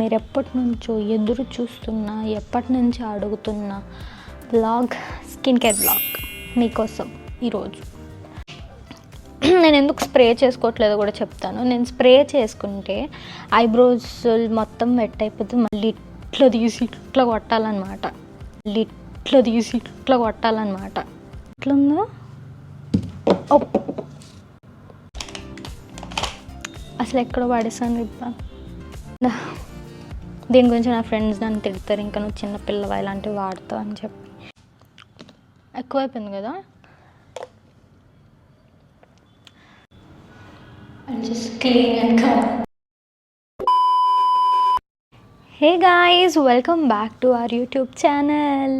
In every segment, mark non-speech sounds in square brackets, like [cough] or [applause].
మీరు ఎప్పటి నుంచో ఎదురు చూస్తున్నా ఎప్పటి నుంచి అడుగుతున్న బ్లాగ్ స్కిన్ కేర్ బ్లాగ్ మీకోసం ఈరోజు. నేను ఎందుకు స్ప్రే చేసుకోవట్లేదో కూడా చెప్తాను. నేను స్ప్రే చేసుకుంటే ఐబ్రోస్ మొత్తం వెట్ అయిపోతే మళ్ళీ ఇట్లా తీసి ఇట్లా కొట్టాలన్నమాట. మళ్ళీ ఇట్లా తీసి ఇట్లా కొట్టాలన్నమాట. ఇట్లుందో అసలు ఎక్కడో పడేసాను ఇబ్బంది దీని గురించి నా ఫ్రెండ్స్ నన్ను తిడతారు ఇంకా నువ్వు చిన్న పిల్లవా ఇలాంటివి వాడతావు అని చెప్పి. ఎక్కువైపోయింది కదా? Just clean and come hey guys welcome back to our YouTube channel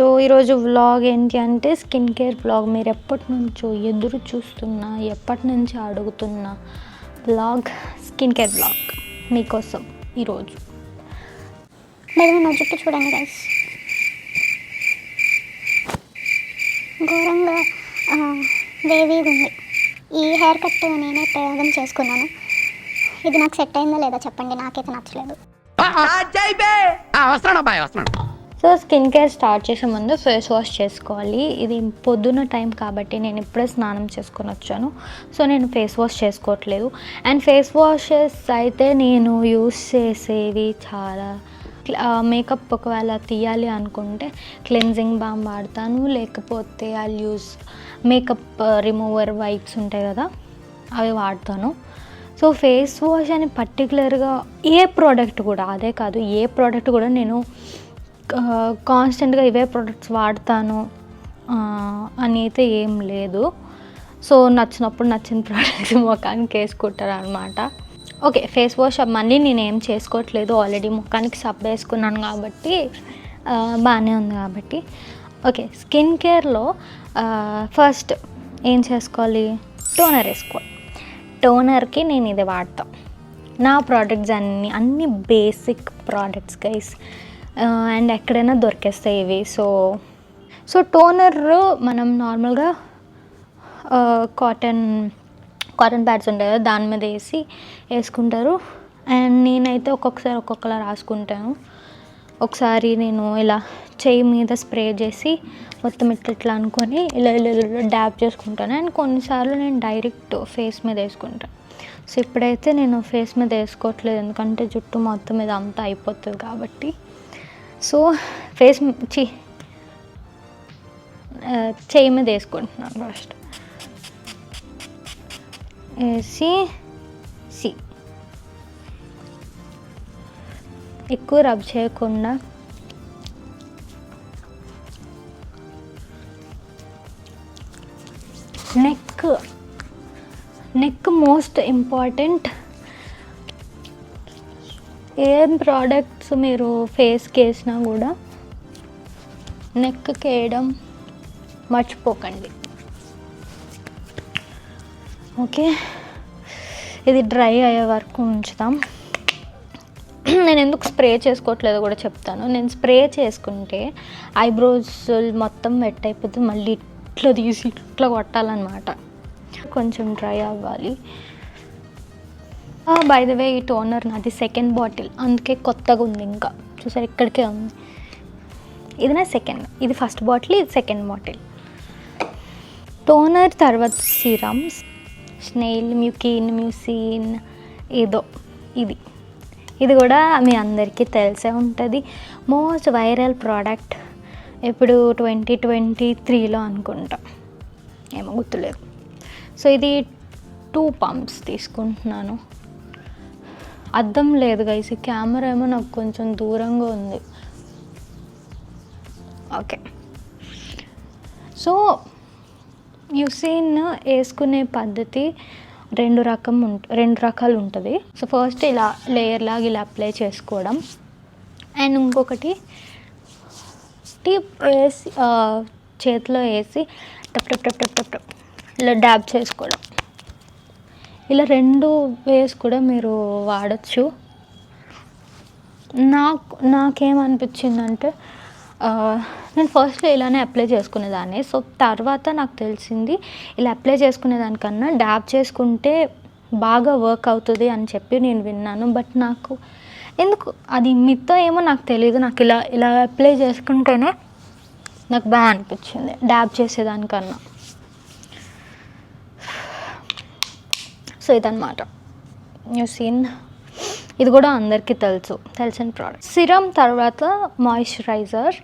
so ఈరోజు వ్లాగ్ ఏంటి అంటే స్కిన్ కేర్ వ్లాగ్. మీరు ఎప్పటి నుంచో ఎదురు చూస్తున్న ఎప్పటి నుంచి అడుగుతున్న వ్లాగ్ స్కిన్ కేర్ వ్లాగ్ మీకోసం ఈరోజు. మీరు నా జుట్టు చూడండి గైస్ ఘోరంగా వేవీగా ఉంది. ఈ హెయిర్ కట్ నేనే ప్రయోగం చేసుకున్నాను. ఇది నాకు సెట్ అయిందో లేదో చెప్పండి? నాకైతే నచ్చలేదు. వస్తున్నాడు అబ్బాయి వస్తున్నాడు సో స్కిన్ కేర్ స్టార్ట్ చేసే ముందు ఫేస్ వాష్ చేసుకోవాలి. ఇది పొద్దున్న టైం కాబట్టి నేను ఇప్పుడే స్నానం చేసుకొని వచ్చాను. సో నేను ఫేస్ వాష్ చేసుకోవట్లేదు. అండ్ ఫేస్ వాషెస్ అయితే నేను యూస్ చేసేవి చాలా. మేకప్ ఒకవేళ తీయాలి అనుకుంటే క్లెన్జింగ్ బామ్ వాడతాను. లేకపోతే I use makeup remover wipes ఉంటాయి కదా అవి వాడతాను. సో ఫేస్ వాష్ అని పర్టికులర్గా ఏ ప్రోడక్ట్ కూడా అదే కాదు ఏ ప్రోడక్ట్ కూడా నేను కాన్స్టెంట్గా ఇవే ప్రోడక్ట్స్ వాడతాను అని అయితే ఏం లేదు. సో నచ్చినప్పుడు నచ్చిన ప్రోడక్ట్స్ [laughs] ముఖానికి వేసుకుంటారు అనమాట ఓకే ఫేస్ వాష్ మళ్ళీ నేను ఏం చేసుకోవట్లేదు. ఆల్రెడీ ముఖానికి సబ్ వేసుకున్నాను కాబట్టి బాగానే ఉంది కాబట్టి. ఓకే స్కిన్ కేర్లో ఫస్ట్ ఏం చేసుకోవాలి? టోనర్ వేసుకోవాలి. టోనర్కి నేను ఇది వాడతాను నా ప్రోడక్ట్స్ అన్నీ అన్ని బేసిక్ ప్రోడక్ట్స్ గైస్ అండ్ ఎక్కడైనా దొరికేస్తాయి ఇవి. సో సో టోనర్ మనం నార్మల్గా కాటన్ కాటన్ ప్యాడ్స్ ఉంటాయి కదా దాని మీద వేసి వేసుకుంటారు. అండ్ నేనైతే ఒక్కొక్కసారి ఒక్కొక్కలా రాసుకుంటాను. ఒకసారి నేను ఇలా చెయ్యి మీద స్ప్రే చేసి మొత్తం ఇట్లా ఇట్లా అనుకొని ఇలా ఇలా ఇలా డ్యాప్ చేసుకుంటాను. అండ్ కొన్నిసార్లు నేను డైరెక్ట్ ఫేస్ మీద వేసుకుంటాను. సో ఇప్పుడైతే నేను ఫేస్ మీద వేసుకోవట్లేదు. ఎందుకంటే జుట్టు మొత్తం మీద అంతా అయిపోతుంది కాబట్టి సో ఫేస్ చి చేయి మీద వేసుకుంటున్నాను ఫస్ట్. వేసి సి. ఎక్కువ రబ్ చేయకుండా నెక్ నెక్ మోస్ట్ ఇంపార్టెంట్ ఏం ప్రోడక్ట్స్ మీరు ఫేస్కి వేసినా కూడా నెక్కి వేయడం మర్చిపోకండి. ఓకే ఇది డ్రై అయ్యే వరకు ఉంచుతాం. నేను ఎందుకు స్ప్రే చేసుకోవట్లేదో కూడా చెప్తాను. నేను స్ప్రే చేసుకుంటే ఐబ్రోస్ మొత్తం వెట్ అయిపోతుంది మళ్ళీ ఇట్లా తీసి ఇట్లా కొట్టాలన్నమాట. కొంచెం డ్రై అవ్వాలి. బై ద వే ఈ టోనర్ నాది సెకండ్ బాటిల్ అందుకే కొత్తగా ఉంది ఇంకా. చూసారు ఇక్కడికే ఉంది. ఇది నా సెకండ్ ఇది ఫస్ట్ బాటిల్ ఇది సెకండ్ బాటిల్ టోనర్ తర్వాత సిరమ్స్ స్నెయిల్ మ్యూకిన్ మ్యూసిన్ ఏదో ఇది. ఇది కూడా మీ అందరికీ తెలిసే ఉంటుంది. మోస్ట్ వైరల్ ప్రోడక్ట్ ఇప్పుడు ట్వంటీ ట్వంటీ త్రీలో అనుకుంటా. ఏమో గుర్తులేదు. సో ఇది టూ పంప్స్ తీసుకుంటున్నాను. అర్థం లేదు గైస్ ఈ కెమెరా ఏమో నాకు కొంచెం దూరంగా ఉంది. ఓకే సో యుసీన్ వేసుకునే పద్ధతి రెండు రకం ఉంట రెండు రకాలు ఉంటుంది. సో ఫస్ట్ ఇలా లేయర్ లాగా ఇలా అప్లై చేసుకోవడం. అండ్ ఇంకొకటి టిప్ వేసి uh, చేతిలో వేసి టప్ టప్ టప్ టప్ టప్ టప్ ఇలా డ్యాబ్ చేసుకోవడం. ఇలా రెండు వేస్ కూడా మీరు వాడచ్చు. నాకు నాకేమనిపించిందంటే నేను ఫస్ట్లో ఇలానే అప్లై చేసుకునేదాన్ని. సో తర్వాత నాకు తెలిసింది ఇలా అప్లై చేసుకునేదానికన్నా డ్యాబ్ చేసుకుంటే బాగా వర్క్ అవుతుంది అని చెప్పి నేను విన్నాను. బట్ నాకు ఎందుకు అది మిత్తో ఏమో నాకు తెలియదు. నాకు ఇలా ఇలా అప్లై చేసుకుంటేనే నాకు బాగా అనిపించింది డ్యాబ్ చేసేదానికన్నా. సో ఇదన్నమాట యూ సీన్ ఇది కూడా అందరికీ తెలుసు. తెలిసిన ప్రోడక్ట్ సిరమ్ తర్వాత మాయిశ్చరైజర్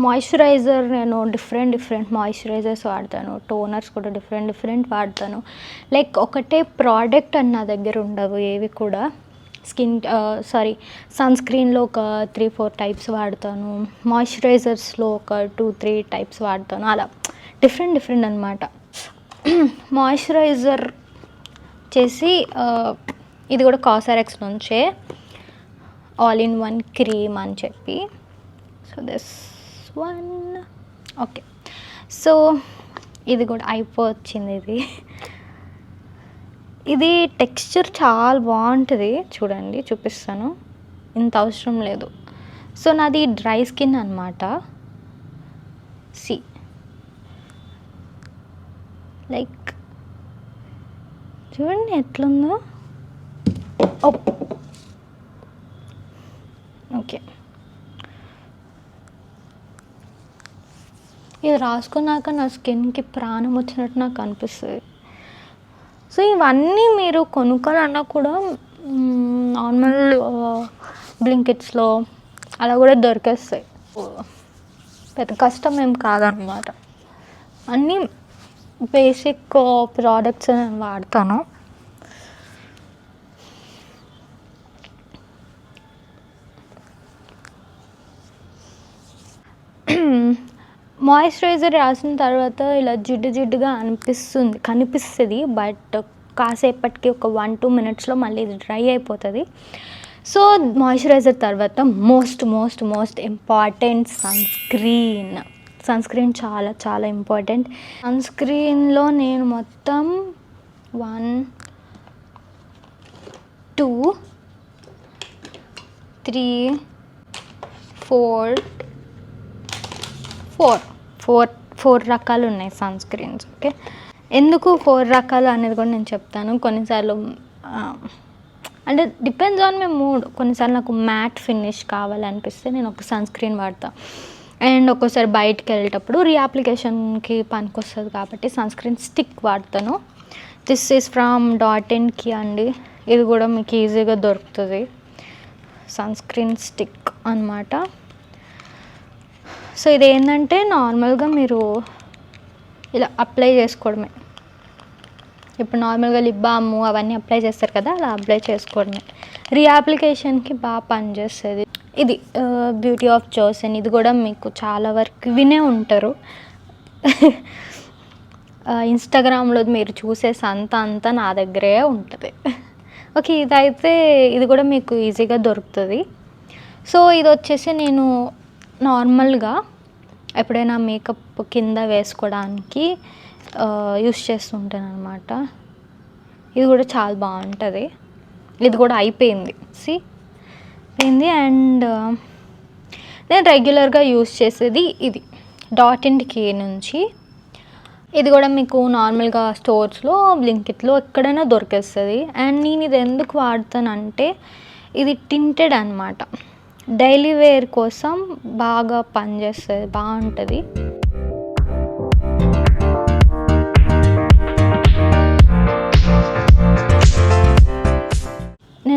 మాయిశ్చరైజర్ నేను డిఫరెంట్ డిఫరెంట్ మాయిశ్చరైజర్స్ వాడతాను. టోనర్స్ కూడా డిఫరెంట్ డిఫరెంట్ వాడతాను. లైక్ ఒకటే ప్రోడక్ట్ అని నా దగ్గర ఉండవు ఏవి కూడా. స్కిన్ సారీ సన్ స్క్రీన్లో ఒక త్రీ ఫోర్ టైప్స్ వాడతాను. మాయిశ్చరైజర్స్లో ఒక టూ త్రీ టైప్స్ వాడతాను. అలా. డిఫరెంట్ డిఫరెంట్ అనమాట మాయిశ్చరైజర్ వచ్చేసి ఇది కూడా కాసారెక్స్ నుంచే. ఆల్ ఇన్ వన్ క్రీమ్ అని చెప్పి. So this one okay so ఇది కూడా అయిపోవచ్చింది ఇది. ఇది టెక్స్చర్ చాలా బాగుంటుంది. చూడండి చూపిస్తాను. ఇంత అవసరం లేదు. సో నాది డ్రై స్కిన్ అనమాట సి లైక్ చూడండి ఎట్లుందో. ఓకే. ఇది రాసుకున్నాక నా స్కిన్కి ప్రాణం వచ్చినట్టు నాకు అనిపిస్తుంది. సో ఇవన్నీ మీరు కొనుక్కోవాలన్నా కూడా నార్మల్ బ్లింకెట్స్లో అలా కూడా దొరికేస్తాయి. పెద్ద కష్టం ఏం కాదనమాట. అన్నీ బేసిక్ ప్రోడక్ట్స్ నేను వాడతాను. మాయిశ్చరైజర్ రాసిన తర్వాత ఇలా జిడ్డు జిడ్డుగా అనిపిస్తుంది కనిపిస్తుంది బట్ కాసేపటికి ఒక వన్ టూ మినిట్స్లో మళ్ళీ ఇది డ్రై అయిపోతుంది. సో మాయిశ్చరైజర్ తర్వాత most most most important sunscreen. Sunscreen చాలా చాలా ఇంపార్టెంట్. సన్ స్క్రీన్లో నేను మొత్తం one two three four four four four రకాలు ఉన్నాయి సన్ స్క్రీన్స్ ఓకే? ఎందుకు ఫోర్ రకాలు అనేది కూడా నేను చెప్తాను. కొన్నిసార్లు అంటే డిపెండ్స్ ఆన్ మై మూడ్. కొన్నిసార్లు నాకు మ్యాట్ ఫినిష్ కావాలనిపిస్తే నేను ఒక సన్ స్క్రీన్ వాడతాను అండ్ ఒక్కోసారి బయటకు వెళ్ళేటప్పుడు రీఅప్లికేషన్కి పనికొస్తుంది కాబట్టి సన్ స్క్రీన్ స్టిక్ వాడతాను. దిస్ ఈస్ ఫ్రమ్ డాట్ ఇన్కి అండి. ఇది కూడా మీకు ఈజీగా దొరుకుతుంది. సన్ స్క్రీన్ స్టిక్ అనమాట సో ఇది ఏంటంటే నార్మల్గా మీరు ఇలా అప్లై చేసుకోవడమే. ఇప్పుడు నార్మల్గా లిప్ బామ్ అవన్నీ అప్లై చేస్తారు కదా అలా అప్లై చేసుకోవడమే. రీఅప్లికేషన్కి బాగా పనిచేస్తుంది. ఇది బ్యూటీ ఆఫ్ జోసెన్ ఇది కూడా మీకు చాలా వరకు వినే ఉంటారు. ఇన్స్టాగ్రామ్లో మీరు చూసే సంత అంతా నా దగ్గరే ఉంటుంది. ఓకే ఇదైతే ఇది కూడా మీకు ఈజీగా దొరుకుతుంది. సో ఇది వచ్చేసి నేను నార్మల్గా ఎప్పుడైనా మేకప్ కింద వేసుకోవడానికి యూస్ చేస్తుంటాను అనమాట ఇది కూడా చాలా బాగుంటుంది. ఇది కూడా అయిపోయింది. సి అయిపోయింది అండ్ నేను రెగ్యులర్గా యూస్ చేసేది ఇది. డాట్ అండ్ కే నుంచి. ఇది కూడా మీకు నార్మల్గా స్టోర్స్లో బ్లింకెట్లో ఎక్కడైనా దొరికేస్తుంది. అండ్ నేను ఇది ఎందుకు వాడతానంటే ఇది టింటెడ్ అనమాట డైలీ వేర్ కోసం బాగా పనిచేస్తుంది బాగుంటుంది.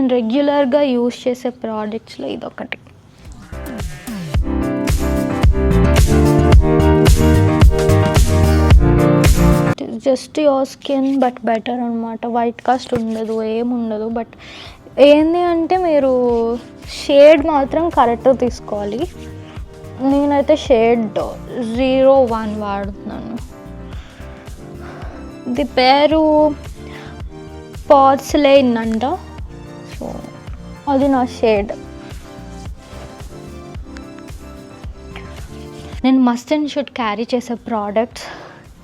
నేను రెగ్యులర్గా యూస్ చేసే ప్రోడక్ట్స్లో ఇదొకటి. Just your skin but better అనమాట వైట్ కాస్ట్ ఉండదు ఏముండదు బట్ ఏంది అంటే మీరు షేడ్ మాత్రం కరెక్ట్ తీసుకోవాలి. నేనైతే షేడ్ జీరో వన్ వాడుతున్నాను. ఇది పేరు పార్స్లైన్ అంట. అది నా షేడ్. నేను మస్ట్ అండ్ షుడ్ క్యారీ చేసే products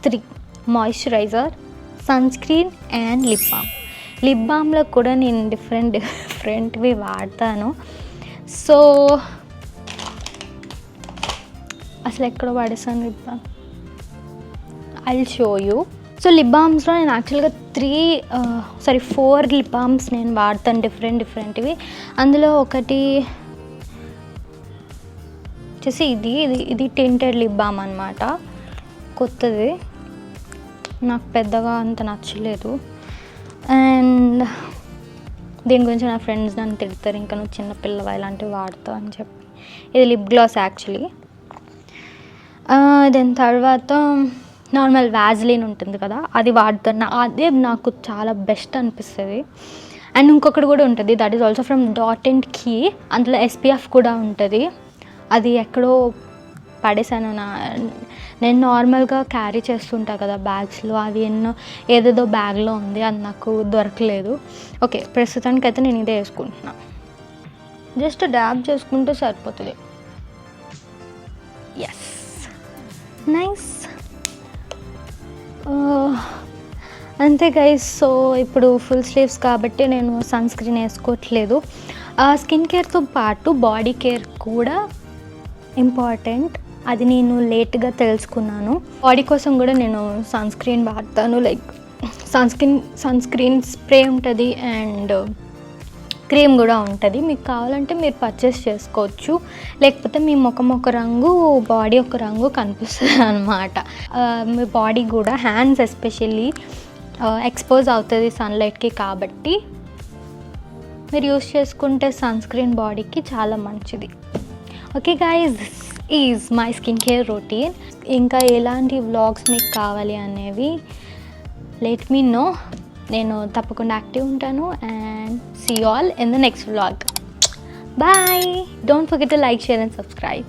three. Moisturizer sunscreen and lip balm. Lip బామ్లో కూడా నేను డిఫరెంట్ డిఫరెంట్వి వాడతాను. సో అసలు ఎక్కడ వాడేసాను lip balm? I show you so lip బామ్స్లో నేను యాక్చువల్గా three sorry four lip balms నేను వాడతాను డిఫరెంట్ డిఫరెంట్వి అందులో ఒకటి వచ్చేసి ఇది ఇది ఇది టింటెడ్ లిప్ బామ్ అనమాట కొత్తది. నాకు పెద్దగా అంత నచ్చలేదు. అండ్ దీని గురించి నా ఫ్రెండ్స్ నన్ను తిడతారు ఇంకా నువ్వు చిన్నపిల్ల ఇలాంటివి వాడతావు అని చెప్పి. ఇది లిప్ గ్లాస్ యాక్చువల్లీ దాని తర్వాత నార్మల్ వ్యాజ్లిన్ ఉంటుంది కదా అది వాడుతున్నా అదే నాకు చాలా బెస్ట్ అనిపిస్తుంది. అండ్ ఇంకొకటి కూడా ఉంటుంది that is also from dot and key అందులో ఎస్పీఎఫ్ కూడా ఉంటుంది. అది ఎక్కడో పడేసాను నా నేను నార్మల్గా క్యారీ చేస్తుంటా కదా బ్యాగ్స్లో అవి ఎన్నో ఏదేదో బ్యాగ్లో ఉంది అది నాకు దొరకలేదు. ఓకే ప్రస్తుతానికైతే నేను ఇదే వేసుకుంటున్నా. జస్ట్ డ్యాబ్ చేసుకుంటే సరిపోతుంది. ఎస్ నైస్ అంతే గైస్ సో ఇప్పుడు ఫుల్ స్లీవ్స్ కాబట్టి నేను సన్ స్క్రీన్ వేసుకోవట్లేదు స్కిన్ కేర్తో పాటు బాడీ కేర్ కూడా ఇంపార్టెంట్ అది నేను లేట్గా తెలుసుకున్నాను. బాడీ కోసం కూడా నేను సన్ స్క్రీన్ వాడతాను like sunscreen sunscreen spray ఉంటుంది అండ్ క్రీమ్ కూడా ఉంటుంది. మీకు కావాలంటే మీరు పర్చేస్ చేసుకోవచ్చు. లేకపోతే మీ ముఖం ఒక రంగు బాడీ ఒక రంగు కనిపిస్తుంది అనమాట మీ బాడీ కూడా హ్యాండ్స్ ఎస్పెషల్లీ ఎక్స్పోజ్ అవుతుంది సన్లైట్కి కాబట్టి మీరు యూస్ చేసుకుంటే సన్ స్క్రీన్ బాడీకి చాలా మంచిది. Okay guys is my skin care routine ఇంకా ఎలాంటి వ్లాగ్స్ మీకు కావాలి అనేవి లెట్ మీ నో నేను తప్పకుండా యాక్టివ్ ఉంటాను and see all in the next vlog bye don't forget to like share and subscribe